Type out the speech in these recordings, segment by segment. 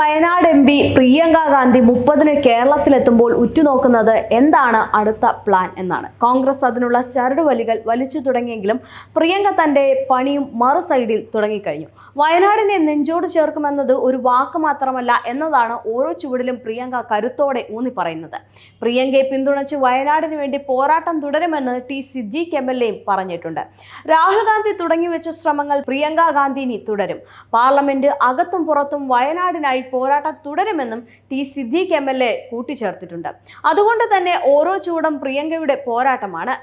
Wayanad M P Priyanka Gandhi മുപ്പതിന് കേരളത്തിലെത്തുമ്പോൾ ഉറ്റുനോക്കുന്നത് എന്താണ് അടുത്ത പ്ലാൻ എന്നാണ്. കോൺഗ്രസ് അതിനുള്ള ചരടുവലികൾ വലിച്ചു തുടങ്ങിയെങ്കിലും പ്രിയങ്ക തന്റെ പണിയും മറു സൈഡിൽ തുടങ്ങിക്കഴിഞ്ഞു. വയനാടിനെ നെഞ്ചോട് ചേർക്കുമെന്നത് ഒരു വാക്ക് മാത്രമല്ല എന്നതാണ് ഓരോ ചുവടിലും പ്രിയങ്ക കരുത്തോടെ ഊന്നി പറയുന്നത്. പ്രിയങ്കയെ പിന്തുണച്ച് വയനാടിന് വേണ്ടി പോരാട്ടം തുടരുമെന്ന് ടി സിദ്ദീഖ് എം എൽ എയും പറഞ്ഞിട്ടുണ്ട്. രാഹുൽ ഗാന്ധി തുടങ്ങിവെച്ച ശ്രമങ്ങൾ പ്രിയങ്ക ഗാന്ധി ഇനി തുടരും. പാർലമെന്റ് അകത്തും പുറത്തും വയനാടിനായി പോരാട്ടം തുടരുമെന്നും T Siddique M L A കൂട്ടിച്ചേർത്തിട്ടുണ്ട്. അതുകൊണ്ട് തന്നെ ഓരോ ചൂടും പ്രിയങ്കയുടെ പോരാട്ടമാണ്.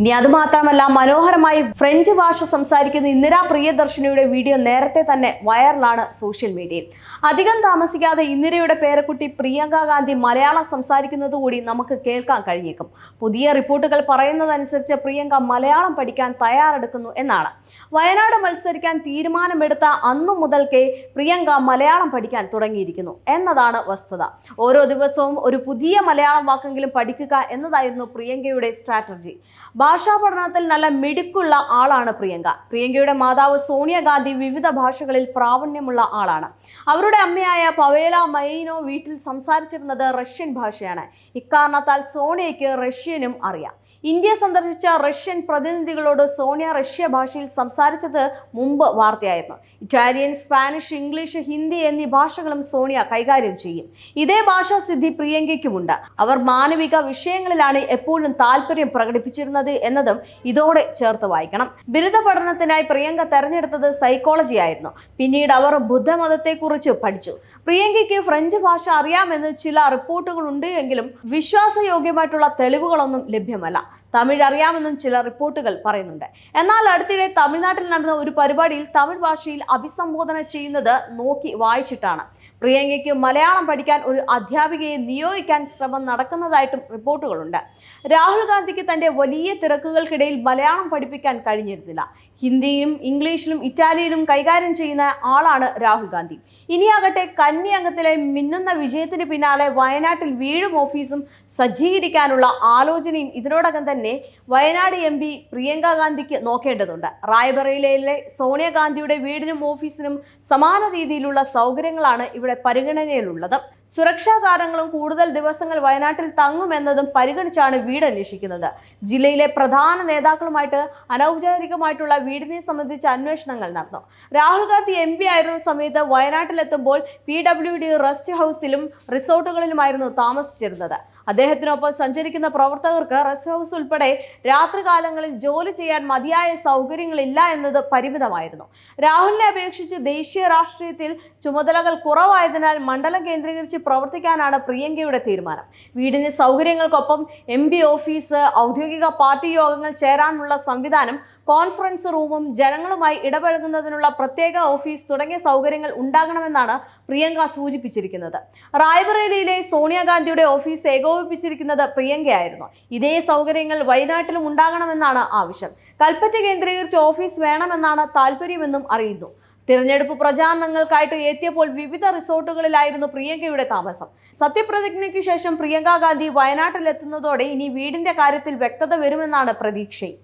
ഇനി അതുമാത്രമല്ല മനോഹരമായി ഫ്രഞ്ച് ഭാഷ സംസാരിക്കുന്ന ഇന്ദിരാ പ്രിയദർശിനിയുടെ വീഡിയോ നേരത്തെ തന്നെ വൈറലാണ് സോഷ്യൽ മീഡിയയിൽ. അധികം താമസിക്കാതെ ഇന്ദിരയുടെ പേരക്കുട്ടി പ്രിയങ്ക ഗാന്ധി മലയാളം സംസാരിക്കുന്നത് കൂടി നമുക്ക് കേൾക്കാൻ കഴിഞ്ഞേക്കും. പുതിയ റിപ്പോർട്ടുകൾ പറയുന്നതനുസരിച്ച് പ്രിയങ്ക മലയാളം പഠിക്കാൻ തയ്യാറെടുക്കുന്നു എന്നാണ്. വയനാട് മത്സരിക്കാൻ തീരുമാനമെടുത്ത അന്നു മുതൽക്കേ പ്രിയങ്ക മലയാളം പഠിക്കാൻ തുടങ്ങിയിരിക്കുന്നു എന്നതാണ് വസ്തുത. ഓരോ ദിവസവും ഒരു പുതിയ മലയാളം വാക്കെങ്കിലും പഠിക്കുക എന്നതായിരുന്നു പ്രിയങ്കയുടെ സ്ട്രാറ്റജി. ഭാഷാ പഠനത്തിൽ നല്ല മിടുക്കുള്ള ആളാണ് പ്രിയങ്ക. പ്രിയങ്കയുടെ മാതാവ് സോണിയാഗാന്ധി വിവിധ ഭാഷകളിൽ പ്രാവീണ്യമുള്ള ആളാണ്. അവരുടെ അമ്മയായ പവേല മൈനോ വീട്ടിൽ സംസാരിച്ചിരുന്നത് റഷ്യൻ ഭാഷയാണ്. ഇക്കാരണത്താൽ സോണിയയ്ക്ക് റഷ്യനും അറിയാം. ഇന്ത്യ സന്ദർശിച്ച റഷ്യൻ പ്രതിനിധികളോട് സോണിയ റഷ്യ ഭാഷയിൽ സംസാരിച്ചത് മുമ്പ് വാർത്തയായിരുന്നു. ഇറ്റാലിയൻ സ്പാനിഷ് ഇംഗ്ലീഷ് ഹിന്ദി എന്നീ ഭാഷകളും സോണിയ കൈകാര്യം ചെയ്യും. ഇതേ ഭാഷാസിദ്ധി പ്രിയങ്കയ്ക്കുമുണ്ട്. അവർ മാനവിക വിഷയങ്ങളിലാണ് എപ്പോഴും താല്പര്യം പ്രകടിപ്പിച്ചിരുന്നത് എന്നതും ഇതോടെ ചേർത്ത് വായിക്കണം. ബിരുദ പഠനത്തിനായി പ്രിയങ്ക തെരഞ്ഞെടുത്തത് സൈക്കോളജി ആയിരുന്നു. പിന്നീട് അവർ ബുദ്ധമതത്തെക്കുറിച്ച് പഠിച്ചു. പ്രിയങ്കയ്ക്ക് ഫ്രഞ്ച് ഭാഷ അറിയാമെന്ന് ചില റിപ്പോർട്ടുകൾ ഉണ്ട് എങ്കിലും വിശ്വാസയോഗ്യമായിട്ടുള്ള തെളിവുകളൊന്നും ലഭ്യമല്ല. തമിഴ് അറിയാമെന്നും ചില റിപ്പോർട്ടുകൾ പറയുന്നുണ്ട്. എന്നാൽ അടുത്തിടെ തമിഴ്നാട്ടിൽ നടന്ന ഒരു പരിപാടിയിൽ തമിഴ് ഭാഷയിൽ അഭിസംബോധന ചെയ്യുന്നത് നോക്കി വായിച്ചിട്ടാണ്. പ്രിയങ്കയ്ക്ക് മലയാളം പഠിക്കാൻ ഒരു അധ്യാപികയെ നിയോഗിക്കാൻ ശ്രമം നടക്കുന്നതായിട്ടും റിപ്പോർട്ടുകളുണ്ട്. രാഹുൽ ഗാന്ധിക്ക് തന്റെ വലിയ തിരക്കുകൾക്കിടയിൽ മലയാളം പഠിപ്പിക്കാൻ കഴിഞ്ഞിരുന്നില്ല. ഹിന്ദിയിലും ഇംഗ്ലീഷിലും ഇറ്റാലിയയിലും കൈകാര്യം ചെയ്യുന്ന ആളാണ് രാഹുൽ ഗാന്ധി. ഇനിയാകട്ടെ കന്നി അംഗത്തിലെ മിന്നുന്ന വിജയത്തിന് പിന്നാലെ വയനാട്ടിൽ വീഴും ഓഫീസും സജ്ജീകരിക്കാനുള്ള ആലോചനയും ഇതിനോടകം തന്നെ വയനാട് എം പി പ്രിയങ്ക ഗാന്ധിക്ക് നോക്കേണ്ടതുണ്ട്. റായ്ബറയിലെ സോണിയാഗാന്ധിയുടെ വീടിനും ഓഫീസിനും സമാന രീതിയിലുള്ള സൗകര്യങ്ങളാണ് ഇവിടെ പരിഗണനയിലുള്ളത്. സുരക്ഷാ കാരണങ്ങളും കൂടുതൽ ദിവസങ്ങൾ വയനാട്ടിൽ തങ്ങുമെന്നതും പരിഗണിച്ചാണ് വീട് അന്വേഷിക്കുന്നത്. ജില്ലയിലെ പ്രധാന നേതാക്കളുമായിട്ട് അനൗപചാരികമായിട്ടുള്ള വീടിനെ സംബന്ധിച്ച് അന്വേഷണങ്ങൾ നടന്നു. രാഹുൽ ഗാന്ധി എം പി ആയിരുന്ന സമയത്ത് വയനാട്ടിലെത്തുമ്പോൾ പി ഡബ്ല്യു ഡി റെസ്റ്റ് ഹൗസിലും റിസോർട്ടുകളിലുമായിരുന്നു താമസിച്ചിരുന്നത്. അദ്ദേഹത്തിനൊപ്പം സഞ്ചരിക്കുന്ന പ്രവർത്തകർക്ക് റെസ്റ്റ് ഹൗസ് ഉൾപ്പെടെ രാത്രികാലങ്ങളിൽ ജോലി ചെയ്യാൻ മതിയായ സൗകര്യങ്ങളില്ല എന്നത് പരിമിതമായിരുന്നു. രാഹുലിനെ അപേക്ഷിച്ച് ദേശീയ രാഷ്ട്രീയത്തിൽ ചുമതലകൾ കുറവായതിനാൽ മണ്ഡലം കേന്ദ്രീകരിച്ച് പ്രവർത്തിക്കാനാണ് പ്രിയങ്കയുടെ തീരുമാനം. വീടിന് സൗകര്യങ്ങൾക്കൊപ്പം എം ഓഫീസ് ഔദ്യോഗിക പാർട്ടി യോഗങ്ങൾ ചേരാനുള്ള സംവിധാനം കോൺഫറൻസ് റൂമും ജനങ്ങളുമായി ഇടപഴകുന്നതിനുള്ള പ്രത്യേക ഓഫീസ് തുടങ്ങിയ സൗകര്യങ്ങൾ ഉണ്ടാകണമെന്നാണ് പ്രിയങ്ക സൂചിപ്പിച്ചിരിക്കുന്നത്. റായ്ബറേലിയിലെ സോണിയാഗാന്ധിയുടെ ഓഫീസ് ഏകോപിപ്പിച്ചിരിക്കുന്നത് പ്രിയങ്കയായിരുന്നു. ഇതേ സൗകര്യങ്ങൾ വയനാട്ടിലും ഉണ്ടാകണമെന്നാണ് ആവശ്യം. കൽപ്പറ്റ കേന്ദ്രീകരിച്ച് ഓഫീസ് വേണമെന്നാണ് താല്പര്യമെന്നും അറിയുന്നു. തിരഞ്ഞെടുപ്പ് പ്രചാരണങ്ങൾക്കായിട്ട് എത്തിയപ്പോൾ വിവിധ റിസോർട്ടുകളിലായിരുന്നു പ്രിയങ്കയുടെ താമസം. സത്യപ്രതിജ്ഞയ്ക്ക് ശേഷം പ്രിയങ്കാഗാന്ധി വയനാട്ടിലെത്തുന്നതോടെ ഇനി വീടിന്റെ കാര്യത്തിൽ വ്യക്തത വരുമെന്നാണ് പ്രതീക്ഷയും.